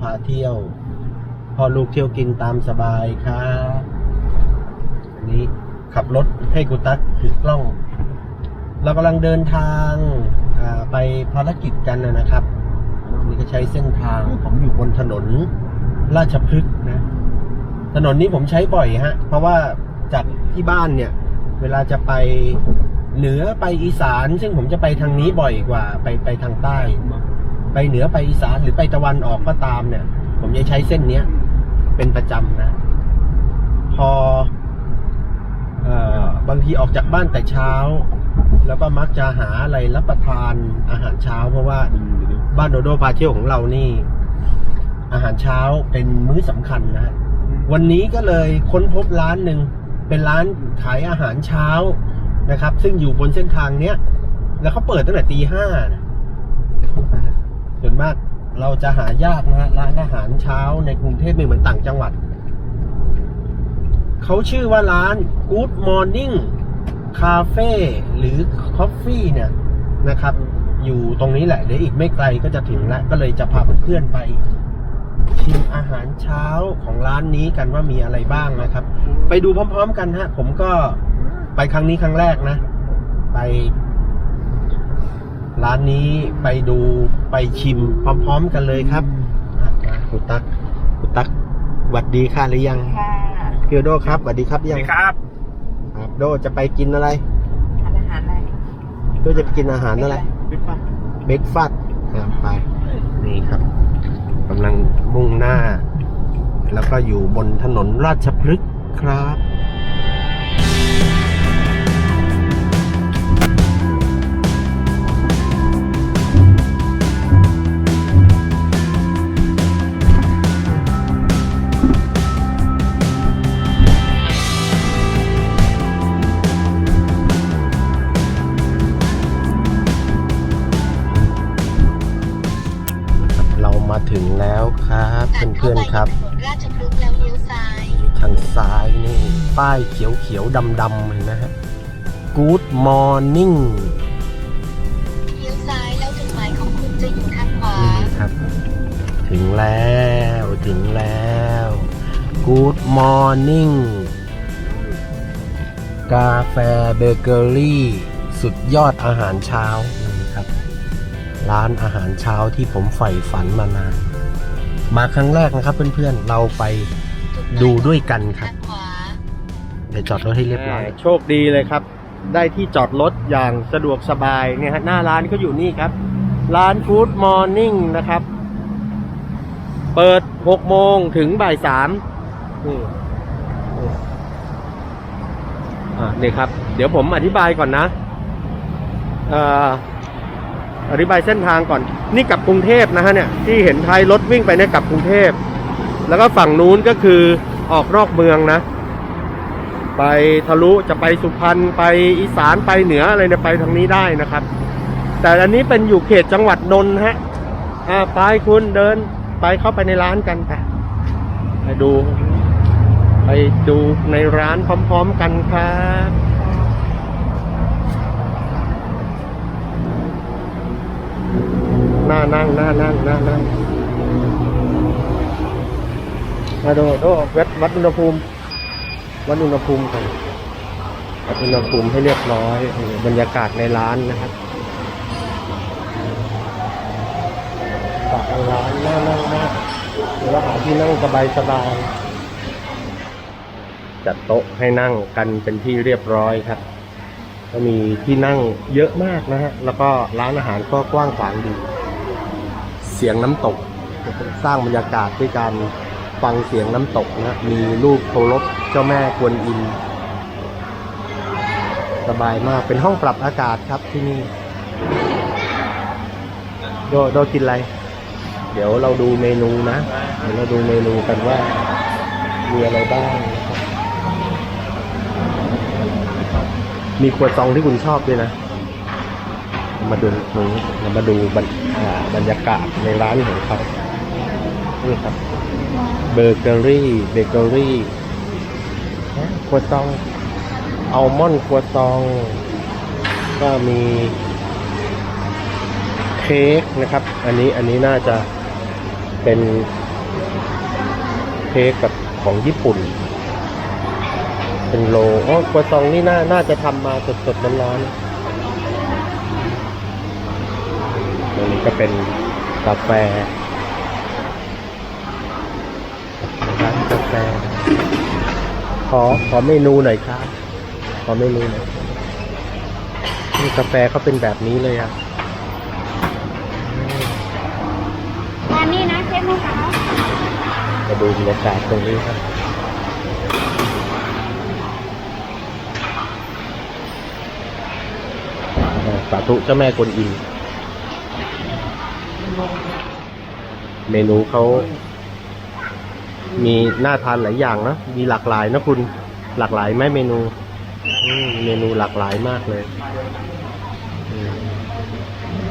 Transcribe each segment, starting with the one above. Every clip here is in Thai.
พาเที่ยวพอลูกเที่ยวกินตามสบายครับอันนี้ขับรถให้กุตักถือกล้อง เรากำลังเดินทางไปภารกิจกันนะครับนี่ก็ใช้เส้นทางผมอยู่บนถนนราชพฤกษ์นะ ถนนนี้ผมใช้บ่อยฮะ เพราะว่าจากที่บ้านเนี่ย เวลาจะไปเหนือไปอีสาน ซึ่งผมจะไปทางนี้บ่อยกว่า ไปไปทางใต้ ไปเหนือไปอีสานหรือไปตะวันออกก็ตามเนี่ย ผมจะใช้เส้นเนี้ย เป็นประจำนะพออบางทีออกจากบ้านแต่เช้า แล้วก็มักจะหาอะไรรับประทานอาหารเช้า เพราะว่าบ้านโดโดพาเที่ยวของเรานี่ อาหารเช้าเป็นมื้อสำคัญนะฮะวันนี้ก็เลยค้นพบร้านหนึ่งเป็นร้านขายอาหารเช้านะครับ ซึ่งอยู่บนเส้นทางเนี้ย แล้วเขาเปิดตั้งแต่ตีห้านะ ส่วนมากเราจะหายากนะฮะร้านอาหารเช้าในกรุงเทพไม่เหมือนต่างจังหวัด เขาชื่อว่าร้าน Good Morning Cafe หรือ Coffee เนี่ยนะครับ อยู่ตรงนี้แหละเดี๋ยวอีกไม่ไกลก็จะถึงแล้ว ก็เลยจะพาเพื่อนๆไป ชิมอาหารเช้าของร้านนี้กันว่ามีอะไรบ้างนะครับ ไปดูพร้อมๆกันฮะ ผมก็ไปครั้งนี้ครั้งแรกนะ ไป ร้านนี้ไปดูไปชิมพร้อมๆกันเลยครับอะมาคุณตั๊กคุณตั๊กหวัดดีค่ะหรือยังค่ะพี่โอโดครับหวัดดีครับหรือสวัยังสดีครับครับโดจะไปกินอะไรทานอาหารอะไรโดจะไปกินอาหารอะไรเบรกฟาสต์อะไปนี่ครับกำลังมุ่งหน้า แล้วก็อยู่บนถนนราชพฤกษ์ครับ เพื่อนๆครับถนนราชพฤกษ์แล้วเลี้ยวซ้ายทางซ้ายนี่ ป้ายเขียวเขียวดำดำๆเห็นไหมฮะ Good morning เลี้ยวซ้ายแล้วจุดหมายของคุณจะอยู่ทางขวานี่ครับ ถึงแล้วถึงแล้ว Good morning กาแฟเบเกอรี่สุดยอดอาหารเช้านี่ครับ ร้านอาหารเช้าที่ผมใฝ่ฝันมานาน มาครั้งแรกนะครับ เพื่อนๆเราไปดูด้วยกันครับเดี๋ยวจอดรถให้เรียบร้อยโชคดีเลยครับ ได้ที่จอดรถอย่างสะดวกสบายเนี่ยฮะหน้าร้านก็อยู่นี่ครับ ร้าน Good Morning นะครับ เปิด6โมงถึงบ่ายสามนี่นี่อ่านี่ครับ เดี๋ยวผมอธิบายก่อนนะ อธิบายเส้นทางก่อน นี่กลับกรุงเทพนะฮะเนี่ยที่เห็นท้ายรถวิ่งไปเนี่ยกลับกรุงเทพ แล้วก็ฝั่งนู้นก็คือออกนอกเมืองนะ ไปทะลุจะไปสุพรรณไปอีสานไปเหนืออะไรเนี่ยไปทางนี้ได้นะครับ แต่อันนี้เป็นอยู่เขตจังหวัดนนท์ฮะอ่าไปคุณเดินไปเข้าไปในร้านกันไปไปดู ไปดูในร้านพร้อม ๆ กันครับ น่านั่งน่านั่งน่านั่งมาดูดูวัดวัดอุณหภูมิ วัดอุณหภูมิกันวัดอุณหภูมิให้เรียบร้อย บรรยากาศในร้านนะครับฝากในร้านน่านั่งมากหรือว่าหาที่นั่งสบายสบายจัดโต๊ะให้นั่งกันเป็นที่เรียบร้อยครับ ก็มีที่นั่งเยอะมากนะฮะ แล้วก็ร้านอาหารก็กว้างขวางดี เสียงน้ำตก สร้างบรรยากาศด้วยการฟังเสียงน้ำตกนะมีรูปเคารพเจ้าแม่กวนอิมสบายมากเป็นห้องปรับอากาศครับที่นี่โดโดกินอะไร เดี๋ยวเราดูเมนูนะ เดี๋ยวเราดูเมนูกันว่า มีอะไรบ้าง มีครัวซองที่คุณชอบด้วยนะ มาดูตรงนี้เรามาดูบรรอ่าบรยากาศในร้านของเขานี่ครับเบเกอรี่เบเกอรี่ครัวซองอัลมอนด์ครัวซอง ก็มีแฮค้กนะครับ อันนี้อันนี้น่าจะเป็นเค้กกับของญี่ปุ่น เป็นโลอ๋อครัวซองนี่น่าน่าจะทำมาสดๆร้อนๆอันนี้ ก็เป็นกาแฟร้านกาแฟ ขอขอเมนูหน่อยครับ ขอเมนูหน่อยนี่กาแฟเขาเป็นแบบนี้เลยอะอันนี้นะเชฟมะพร้าวมาดูบรรยากาศตรงนี้ครับอ่าสาธุเจ้าแม่กวนอิม เมนูเขามีน่าทานหลายอย่างนะมีหลากหลายนะคุณหลากหลายไหมเมนูมเมนูหลากหลายมากเลย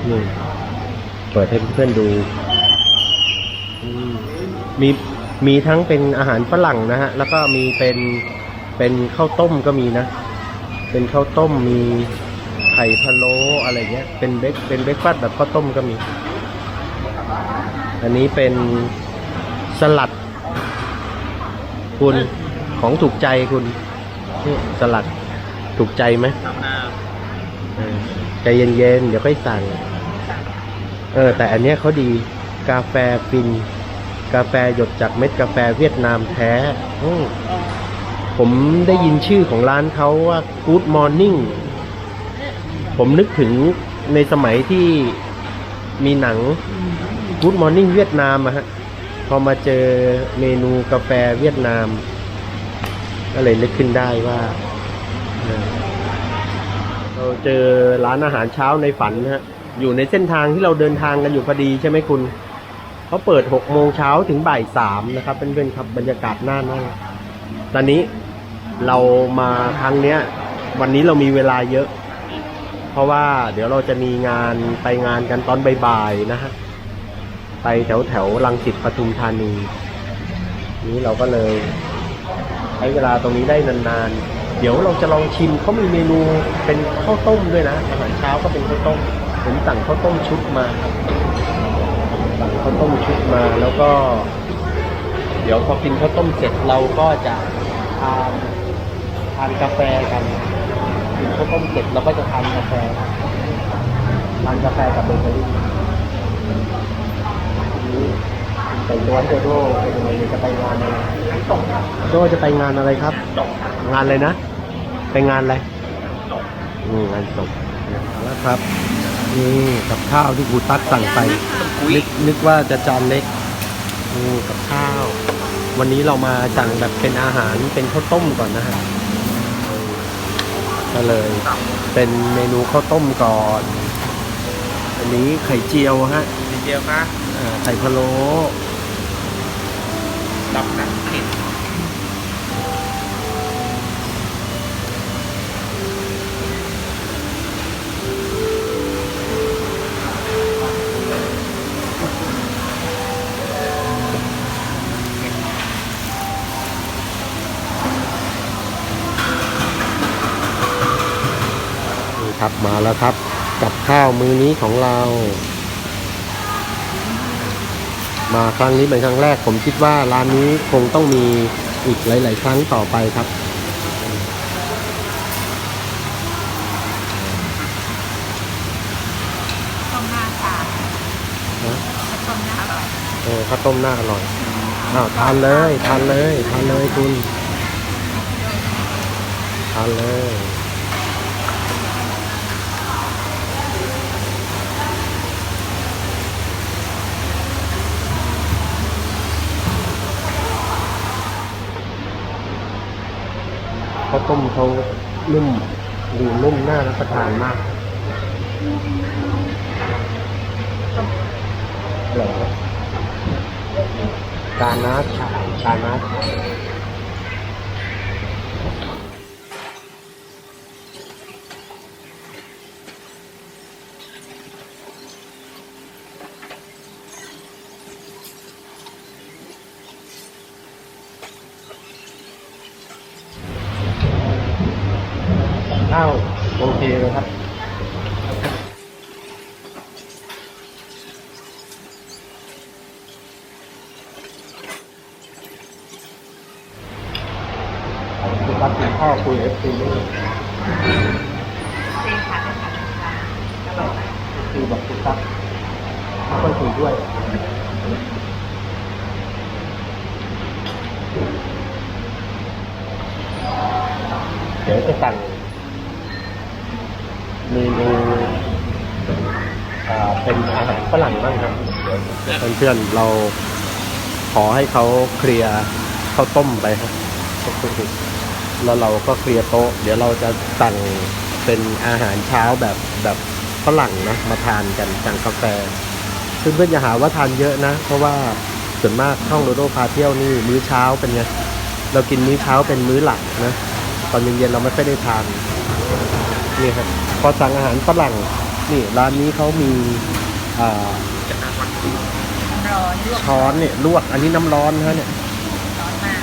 นี่เปิดให้เพื่อนๆดู มีมีทั้งเป็นอาหารฝรั่งนะฮะ แล้วก็มีเป็นเป็นข้าวต้มก็มีนะ เป็นข้าวต้มมีไข่พะโล้อะไรเงี้ย เป็นเบคเป็นเบรกฟาสต์แบบข้าวต้มก็มี อันนี้เป็นสลัด คุณของถูกใจคุณนี่สลัดถูกใจไหมเออใจเย็นๆ เดี๋ยวค่อยสั่ง เออ แต่อันเนี้ยเขาดีกาแฟฟิน กาแฟหยดจากเม็ดกาแฟเวียดนามแท้อืมผมได้ยินชื่อของร้านเขาว่า Good Morning ผมนึกถึงในสมัยที่มีหนัง Good Morning เวียดนามอะฮะ พอมาเจอเมนูกาแฟเวียดนาม ก็เลยนึกขึ้นได้ว่า เราเจอร้านอาหารเช้าในฝันฮะ อยู่ในเส้นทางที่เราเดินทางกันอยู่พอดีใช่ไหมคุณเขาเปิดหกโมงเช้าถึงบ่ายสามนะครับเป็นเป็นครับบรรยากาศน่านั่งตอนนี้เรามาครั้งเนี้ย วันนี้เรามีเวลาเยอะ เพราะว่าเดี๋ยวเราจะมีงานไปงานกันตอนบ่ายๆนะฮะ ไปแถวแถวๆรังสิตปทุมธานี นี้เราก็เลยใช้เวลาตรงนี้ได้นานๆ เดี๋ยวเราจะลองชิมเขามีเมนูเป็นข้าวต้มด้วยนะอาหารเช้าก็เป็นข้าวต้ม ผมสั่งข้าวต้มชุดมา สั่งข้าวต้มชุดมาแล้วก็ เดี๋ยวพอกินข้าวต้มเสร็จเราก็จะทานทานกาแฟกันกินข้าวต้มเสร็จเราก็จะทานกาแฟทานกาแฟกับเบเกอรี่ แต่งตัวให้โดโดเป็นยังไงจะไปงานอะไรโดจะไปงานอะไรครับ งานอะไรนะ ไปงานอะไรอืมงานศพแล้วครับ นี่กับข้าวที่ครูตั๊กสั่งไปนึกนึกว่าจะจานเล็กอืมกับข้าว วันนี้เรามาสั่งแบบเป็นอาหารเป็นข้าวต้มก่อนนะฮะก็เลย เป็นเมนูข้าวต้มก่อน อันนี้ไข่เจียวฮะเดียวค่ะอ่าไข่พะโล้ ดำน้ำเผ็ดนี่ครับมาแล้วครับ กับข้าวมื้อนี้ของเรา มาครั้งนี้เป็นครั้งแรก ผมคิดว่าร้านนี้คงต้องมีอีกหลาย ๆ ครั้งต่อไปครับ ต้มหน้าค่ะนะต้มหน้าอร่อยเออข้าวต้มหน่าอร่อยอ้าวทานเลย ทานเลย ทานเลยคุณ ทานเลย ข้าวต้มเขานุ่มดูนุ่มน่ารับประทานมากเหรอการนัดการนัดข้าวโอเคเลยครับ คุยเอฟซีด้วย เจค่ะเป็นค่ะค่ะอร่อยมาก คือบอกคุณตั๊กไม่ค่อยคุยด้วยเดี๋ยวจะสั่งเมนูเป็นอาหารฝรั่งบ้างครับเดี๋ยวเพื่อนๆเราขอให้เขาเคลียร์ข้าวต้มไปครับแล้วเราก็เคลียร์โต๊ะ เดี๋ยวเราจะสั่งเป็นอาหารเช้าแบบแบบ ฝรั่งนะมาทานกันสั่งกาแฟเพื่อนๆอย่าหาว่าทานเยอะนะ เพราะว่าส่วนมากช่องโดโดพาเที่ยวนี่มื้อเช้าเป็นไงเรากินมื้อเช้าเป็นมื้อหลักนะตอนเย็นๆเราไม่ค่อยได้ทานนี่ครับพอสั่งอาหารฝรั่งนี่ร้านนี้เขามีอ่าร้อนลวกช้อนเนี่ยลวกอันนี้น้ำร้อนนะฮะเนี่ยร้อนมาก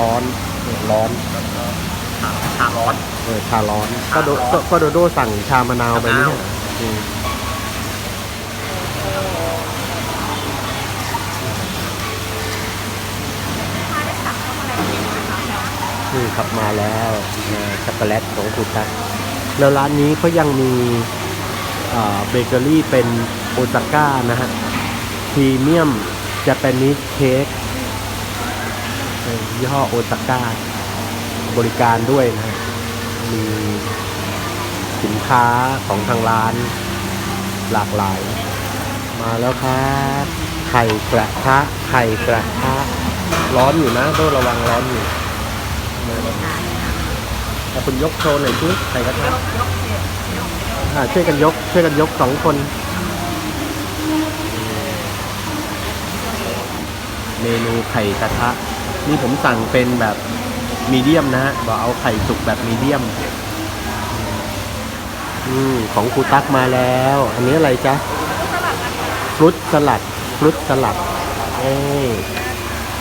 ร้อนเนี่ยร้อนชาร้อนเออชาร้อนก็โดก็ก็โดโดสั่งชามะนาวไปนี่ มะนาวอืมนี่ขับมาแล้วช็อกโกแลตของคุณตั๊กแล้วร้านนี้เขายังมีเบเกอรี่เป็นโอซาก้านะฮะพรีเมียมจะเป็นนิสเค้กยี่ห้อโอซาก้าบริการด้วยนะมี สินค้าของทางร้าน หลากหลาย มาแล้วครับไข่กระทะไข่กระทะร้อนอยู่นะโดระวังร้อนอยู่ถ้าคุณยกโชว์หน่อยสิไข่กระทะอ่าช่วยกันยกช่วยกันยกสองคน เมนูไข่กระทะ นี่ผมสั่งเป็นแบบมีเดียมนะฮะบอกเอาไข่สุกแบบมีเดียม อืมของครูตักมาแล้ว อันนี้อะไรจ๊ะฟรุตสลัดฟรุตสลัดเอ้ย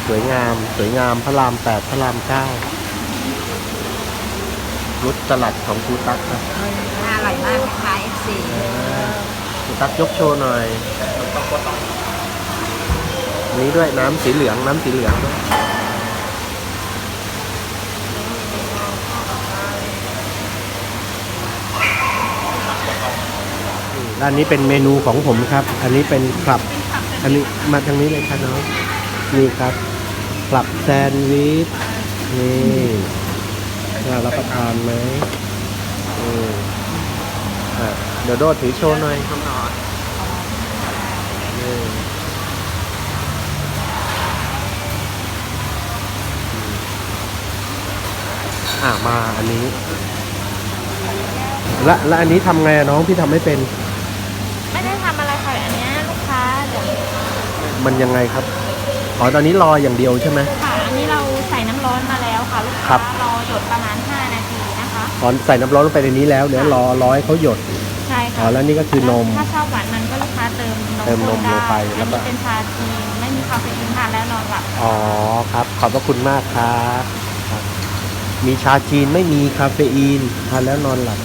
สวยงาม สวยงามพระรามแปดพระรามเก้าฟรุตสลัดของครูตักนะอร่อยมากนะคะ FC ครูตักยกโชว์หน่อยนี้ด้วยน้ำสีเหลืองน้ำสีเหลืองด้วย ด้านนี้เป็นเมนูของผมครับ อันนี้เป็นคลับ อันนี้มาทางนี้เลยครับน้องนี่ครับคลับแซนด์วิชนี่น่ารับประทานไหมเดี๋ยวโดดถือโชว์หน่อยอะมาอันนี้ และและอันนี้ทำไงน้องพี่ทำไม่เป็น ไม่ได้ทำอะไรค่ะอันเนี้ยลูกค้าเดี๋ยว มันยังไงครับอ๋อตอนนี้รออย่างเดียวใช่ไหมค่ะ อันนี้เราใส่น้ำร้อนมาแล้วค่ะลูกครัค้าบรอหยดประมาณ 5 นาทีนะคะอ๋อใส่น้ำร้อนลงไปในนี้แล้วเดี๋ยวรอรอให้เขาหยดใช่อ๋อค่ะแล้วนี่ก็คือนม ถ้าชอบหวานมันก็ลูกค้าเติมนมเติมนมลงไปแล้อัวนก็นี้เป็นชาจีนไม่มีคาเฟอีนทานแล้วนอนหลับอ๋อครับ ขอบพระคุณมากครับครับ มีชาจีนไม่มีคาเฟอีนทานแล้วนอนหลับ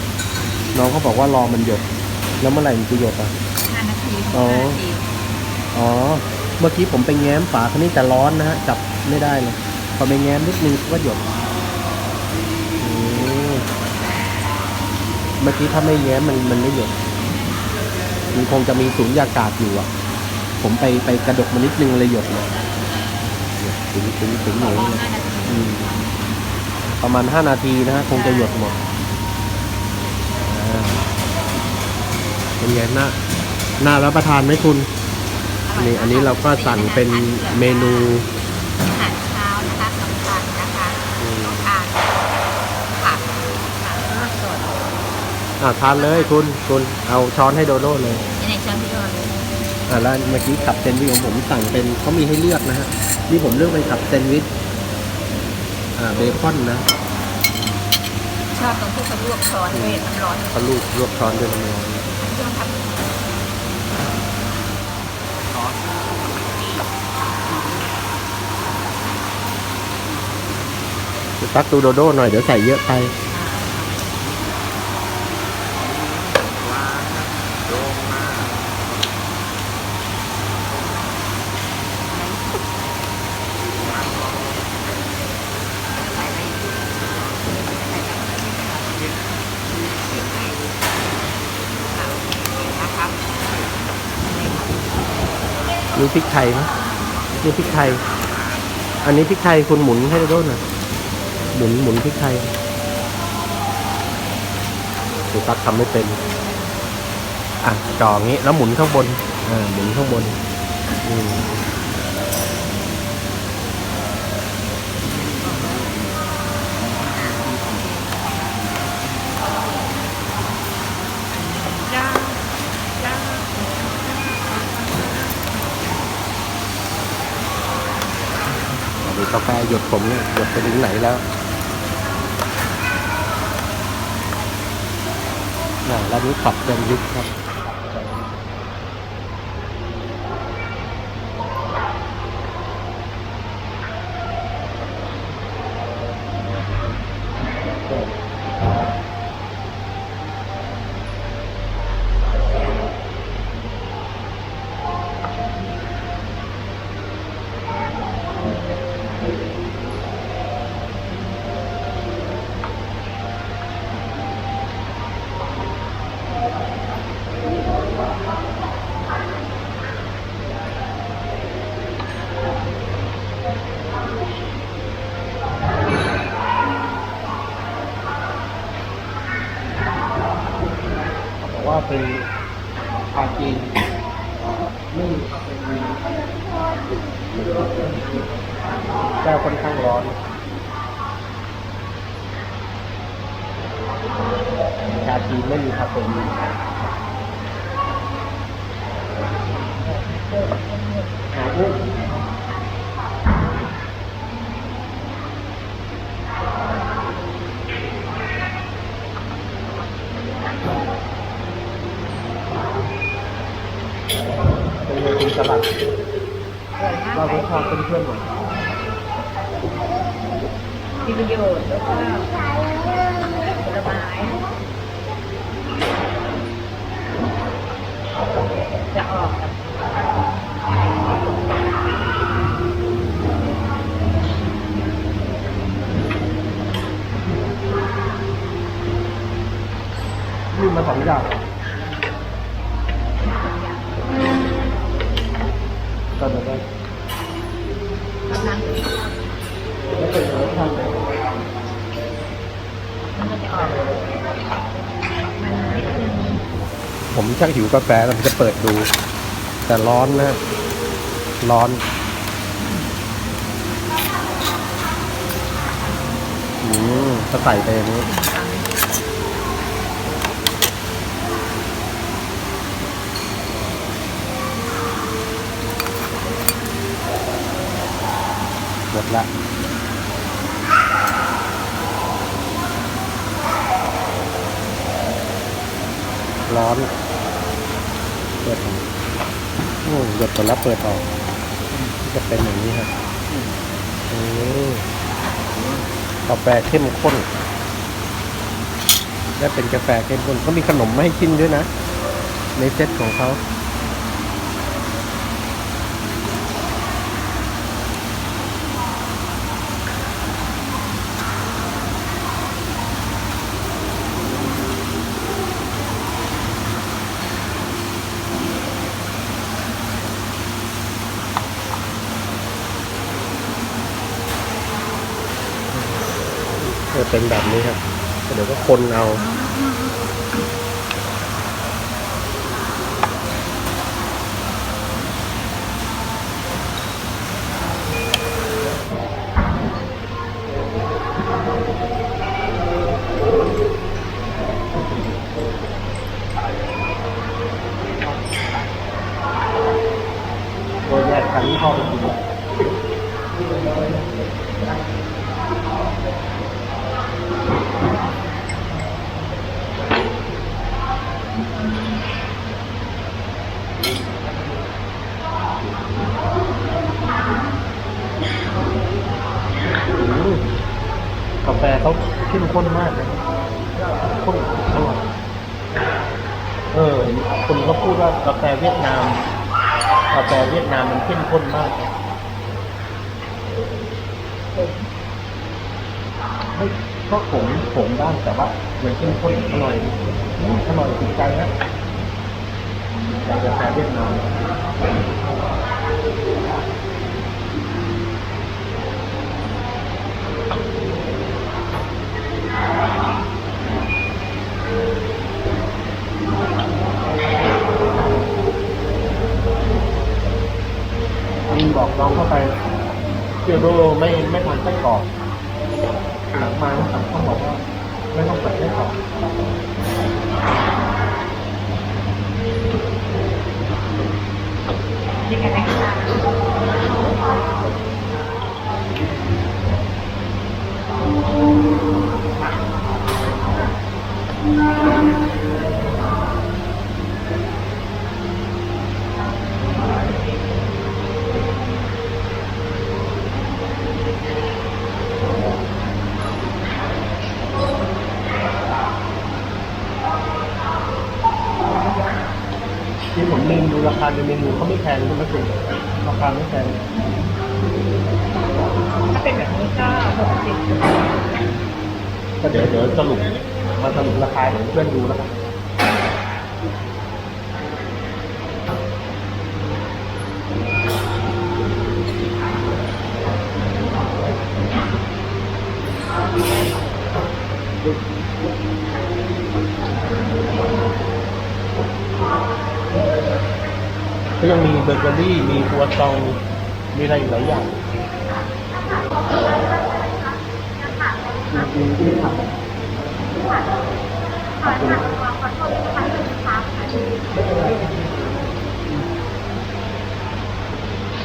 น้องเขาบอกว่ารอมันหยด แล้วเมื่อไหร่มันจะหยดอะ5นาทีอ๋อ5นาทีอ๋อ เมื่อกี้ผมไปแง้มฝาคันนี้แต่ร้อนนะฮะจับไม่ได้เลย พอไปแง้มนิดนึงก็หยดอืมเมื่อกี้ถ้าไม่แง้มมันมันไม่หยดมันคงจะมีสูญญากาศอยู่อะ ผมไปไปกระดกมันนิดนึงเลยหยดเลยถึงถึงถึงหบนูอกว่าเลย5นาทีอืมประมาณห้านาทีนะฮะคงจะหยดหมดเป็นไงน่าน่ารับประทานไหมคุณ นี่อันนี้เราก็สั่งเป็นเมนูอาหารเช้านะคะสำคัญนะคะอืมทานผักค่ะลวกสดอ่าทานเลยคุณคุณเอาช้อนให้โดโด้เลยในช้อนที่โดนอ่าแล้วเมื่อกี้ขับเซนด์วิชของผมสั่งเป็นเขามีให้เลือกนะฮะนี่ผมเลือกเป็นขับเซนด์วิชอ่าเบคอนนะชอบตรงที่เขาลวกช้อนด้วยน้ำร้อนเขาลูกลวกช้อนด้วยน้ำร้อนเครื่องทำ ตักตูโดโด้หน่อยเดี๋ยวใส่เยอะไปนี่พริกไทยนะนี่พริกไทย อันนี้พริกไทยคุณหมุนให้โดนหน่อย หมุนหมุนพริกไทยดูตักทำไม่เป็น อะจ่องี้แล้วหมุนข้างบนอ่าหมุนข้างบนอืมจ้าจ้าดูกาแฟหยดผมเนี่ยหยดไปถึงไหนแล้ว น่ะแล้วนี้ขับเต็มยุคครับ เป็นเมนูสลัดเราก็ชอบเพื่อนๆหน่อยมีประโยชน์แล้วก็ผลไม้จะออกกับมีมาสองอย่าง ก็จะได้กำลังไม่เป็นไรสชาติมันก็จะออก มันนิดนึงผมชักหิวกาแฟแล้วผมจะเปิดดู แต่ร้อนนะ ร้อน อืมก็ใส่ไปอย่างนี้ ละร้อน เปิดออกโอ้หยดไปแล้วเปิดออกจะเป็นอย่างนี้ครับอืมกาแฟเข้มข้น และเป็นกาแฟเข้มข้นเขามีขนมมาให้กินด้วยนะ ในเซตของเขา จะเป็นแบบนี้ครับเดี๋ยวก็คนเอา โดยแยกกันที่ห้องไปกินอืมกาแฟเขาเข้มข้นมากเลย ข้นอร่อยเออคนเขาพูดว่ากาแฟเวียดนามกาแฟเวียดนามมันเข้มข้นมาก ไม่ก็ขมขมบ้างแต่ว่ามันเข้มข้นอร่อยอร่อยถูกใจนะกาแฟเวียดนามยิ บอกน้องเข้าไปเกียวโดไม่ไม่ทานไส้กรอกหลังมาสั่งเขาบอกว่าไม่ต้องใส่ไส้กรอกยังไงนะคะ ที่ผมลืมดู ราคาในเมนูเขาไม่แพงใช่ไหมคุณราคาไม่แพงถ้าเป็นแบบนี้ก็หกสิบก็เดี๋ยวเดี๋ยวสรุปมาสรุปราคาให้เพื่อนดูแล้วกัน ก็ยังมีเบเกอรี่ มีครัวซอง มีอะไรอีกหลายอย่าง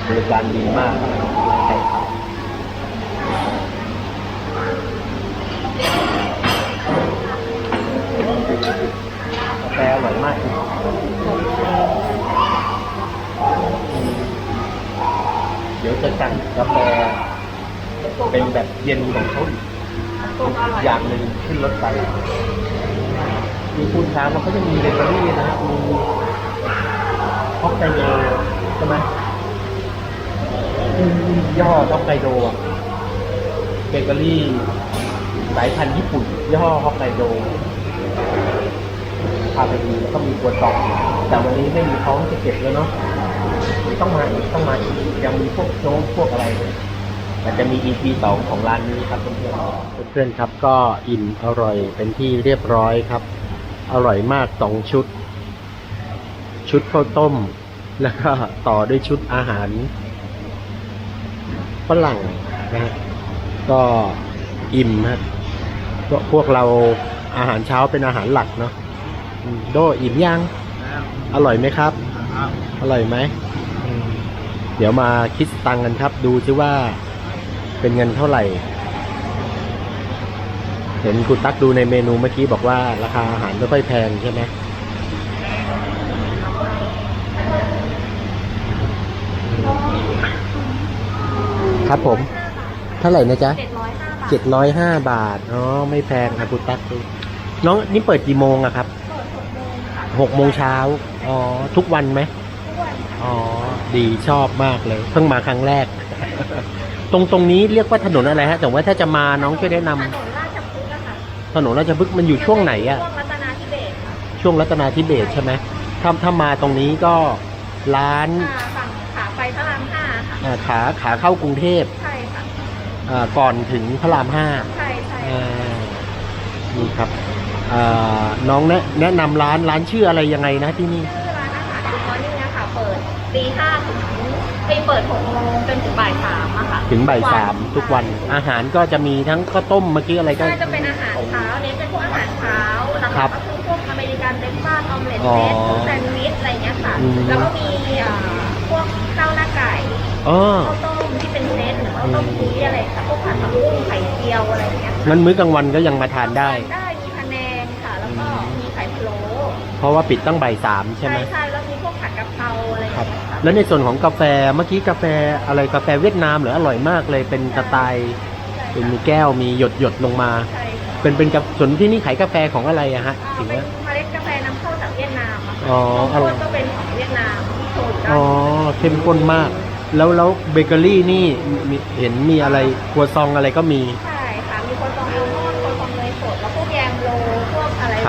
บริการดีมากกาแฟอร่อยมาก เดี๋ยวจะสั่งกาแฟเป็นแบบเย็นของเขาอีกอยอย่างหนึ่งขึ้นรถไปมีคุณช้างมันก็จะมีเบเกอรี่นะครับมีฮอกไกโดใช่ไหมย่อฮอกไกโดเบเกอรี่สายพันธุ์ญี่ปุ่นย่อฮอกไกโดพาไปดูแล้วก็มีตัวตองแต่วันนี้ไม่มีท้องจะเก็บแล้วเนาะ ต้องมาอีกต้องมาอีกยังมีพวกโจ๊กพวกอะไรเลยแต่จะมี EP สองของร้านนี้ครับเพื่อนๆเพื่อนๆครับก็อิ่มอร่อยเป็นที่เรียบร้อยครับ อร่อยมากสองชุด ชุดข้าวต้ม แล้วก็ต่อด้วยชุดอาหารฝรั่งนะฮะก็อิ่มฮะก็พวกเราอาหารเช้าเป็นอาหารหลักเนาะอืมโดอิ่มยัง อร่อยไหมครับ อร่อยไหมอืมเดี๋ยวมาคิดสตังค์กันครับ ดูซิว่าเป็นเงินเท่าไหร่ เห็นคุณตั๊กดูในเมนูเมื่อกี้บอกว่าราคาอาหารไม่ค่อยแพงใช่ไหมครับผม เท่าไหร่นะจ๊ะเจ็ดร้อยห้าบาทเจ็ดร้อยห้าบาทอ๋อ ไม่แพงครับคุณตั๊กดูน้องนี่เปิดกี่โมงอะครับเปิดหกโมงค่ะหกโมงเช้า อ๋อ ทุกวันไหมทุกวัน อ๋อ ดีชอบมากเลย เพิ่งมาครั้งแรก ตรงตรงนี้เรียกว่าถนนอะไรฮะ แต่ว่าถ้าจะมาน้องช่วยแนะนำถนนราชพฤกษ์อะค่ะถนนราชพฤกษ์มันอยู่ช่วงไหนอะช่วงรัตนาธิเบศค่ะช่วงรัตนาธิเบศรใช่ไหมถ้าถ้ามาตรงนี้ก็ร้านอ่าฝั่งขาไปพระรามห้าค่ะ อ่าขาขาเข้ากรุงเทพใช่ค่ะ อ่าก่อนถึงพระรามห้า ใช่ใช่อ่านี่ครับอ่าน้องแนะแนะนำร้านร้านชื่ออะไรยังไงนะที่นี่ ตีห้าถึงไปเปิดหกโมงจนถึงบ่ายสามอะค่ะถึงบ่ายสามทุกวัน อาหารก็จะมีทั้งข้าวต้มเมื่อกี้อะไรก็ใช่จะเป็นอาหารเช้าเน้นเป็นพวกอาหารเช้าหลักๆครับก็คือพวกอเมริกันเบรคฟาสต์ออมเล็ตอ๋อเบสพวกแซนด์วิชอะไรเงี้ยค่ะอืม แล้วก็มีอ่าพวกข้าวหน้าไก่อ๋อข้าวต้มที่เป็นเซตหรือข้าวต้มกุ้ยอะไรค่ะพวกผัดผักบุ้งไข่เจียวอะไรเงี้ยค่ะ งั้นมื้อกลางวันก็ยังมาทานได้ ได้มีพะแนงค่ะ แล้วก็มีไข่พะโล้เพราะว่าปิดตั้งบ่ายสามใช่ไหม ใช่แล้วมีพวกผัดกะเพราอะไรครับเงี้ยค่ะแล้วในส่วนของกาแฟเมื่อกี้กาแฟอะไรกาแฟเวียดนามเหรืออร่อยมากเลยเป็นสไตล์เป็นมีแก้วมีหยดหยดๆลงมา ใช่ค่ะเป็นเป็นกับส่วนที่นี่ขายกาแฟของอะไรอะฮะอ่าถึงเป็นว่าเมล็ดกาแฟนำเข้าจากเวียดนามอะค่ะอ๋อข้าวโพดก็เป็นของเวียดนามที่โชว์อยู่ด้านอ๋อเข้มข้นมาก แล้วแล้วเบเกอรี่นี่มีเห็นมีอะไรครัวซองอะไรก็มี ใช่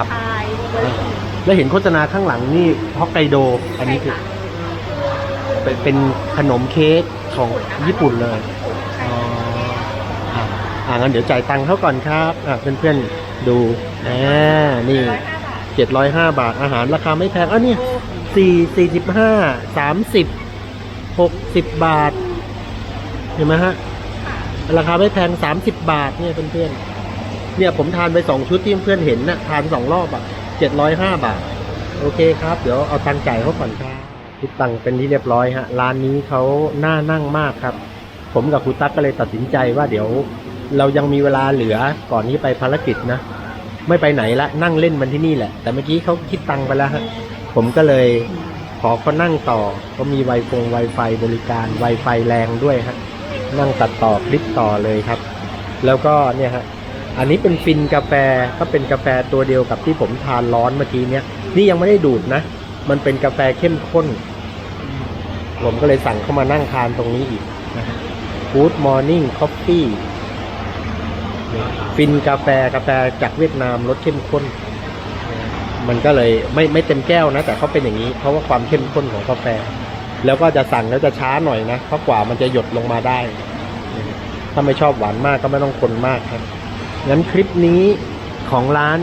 ค่ะมีคนซองอัลมอนด์คนซองเนยสดแล้วพวกแยมโรพวกอะไรครับชายเบอร์สี่แล้วเห็นโฆษณาข้างหลังนี่ฮอกไกโด อันนี้คือใช่ค่ะเป็นเป็นขนมเค้กของญี่ปุ่นเลยใช่อ๋ออะอ่างั้นเดี๋ยวจ่ายตังค์เขาก่อนครับอ่าเพื่อนๆดูอ่านี่ร้อยห้าบาทเจ็ดร้อยห้าบาทอาหารราคาไม่แพงอะเนี่ยสี่สี่สิบห้าสามสิบหกสิบบาท เห็นไหมฮะ ราคาไม่แพงสามสิบบาทเนี่ยเพื่อนๆ เนี่ยผมทานไปสองชุดที่เพื่อนเห็นนะทานสองรอบอะเจ็ดร้อยห้าบาท โอเคครับ เดี๋ยวเอาตังค์จ่ายเขาก่อนครับคิดตังค์เป็นที่เรียบร้อยฮะ ร้านนี้เขาน่านั่งมากครับ ผมกับครูตั๊กก็เลยตัดสินใจว่าเดี๋ยว เรายังมีเวลาเหลือก่อนที่ไปภารกิจนะ ไม่ไปไหนละนั่งเล่นมันที่นี่แหละ แต่เมื่อกี้เขาคิดตังค์ไปแล้วฮะ ผมก็เลยขอเขานั่งต่อก็มีไวฟงไวไฟบริการ Wi-Fi แรงด้วยฮะนั่งตัดต่อคลิปต่อเลยครับ แล้วก็เนี่ยฮะ อันนี้เป็นฟินกาแฟก็เป็นกาแฟตัวเดียวกับที่ผมทานร้อนเมื่อกี้เนี้ยนี่ยังไม่ได้ดูดนะ มันเป็นกาแฟเข้มข้น ผมก็เลยสั่งเข้ามานั่งทานตรงนี้อีกนะฮะ Good Morning Coffee ฟินกาแฟกาแฟจากเวียดนามรสเข้มข้น มันก็เลยไม่ไม่เต็มแก้วนะ แต่เขาเป็นอย่างนี้ เพราะว่าความเข้มข้นของกาแฟ แล้วก็จะสั่งแล้วจะช้าหน่อยนะเพราะกว่ามันจะหยดลงมาได้ ถ้าไม่ชอบหวานมากก็ไม่ต้องคนมากครับ งั้นคลิปนี้ของร้าน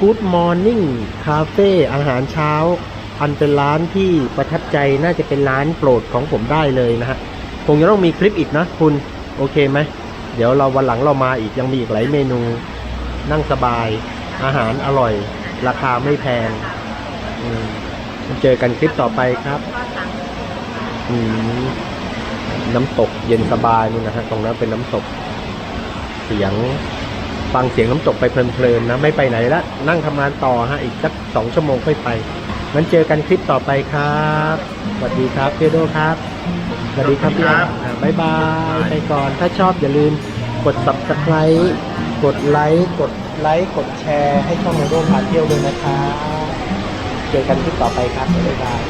Good Morning Cafe อาหารเช้า อันเป็นร้านที่ประทับใจน่าจะเป็นร้านโปรดของผมได้เลยนะฮะคงจะต้องมีคลิปอีกนะคุณโอเคไหมเดี๋ยวเราวันหลังเรามาอีกยังมีอีกหลายเมนูนั่งสบาย อาหารอร่อย ราคาไม่แพงอืมเจอกันคลิปต่อไปครับน้ำตกเย็นสบายนู่นนะฮะตรงนั้นเป็นน้ำตกเสียง ฟังเสียงน้ำตกไปเพลินๆนะไม่ไปไหนละนั่งทำงานต่อฮะอีกสักสองชั่วโมงค่อยไปงั้นเจอกันคลิปต่อไปครับสวัสดีครับเพโดครับสวัสดีครับพี่อาอ่าบ๊ายบายไปก่อนถ้าชอบอย่าลืมกด subscribe กดไลค์กดไลค์กดแชร์ให้ช่องโดพาเที่ยวด้วยนะครับเจอกันคลิปต่อไปครับบ๊ายบาย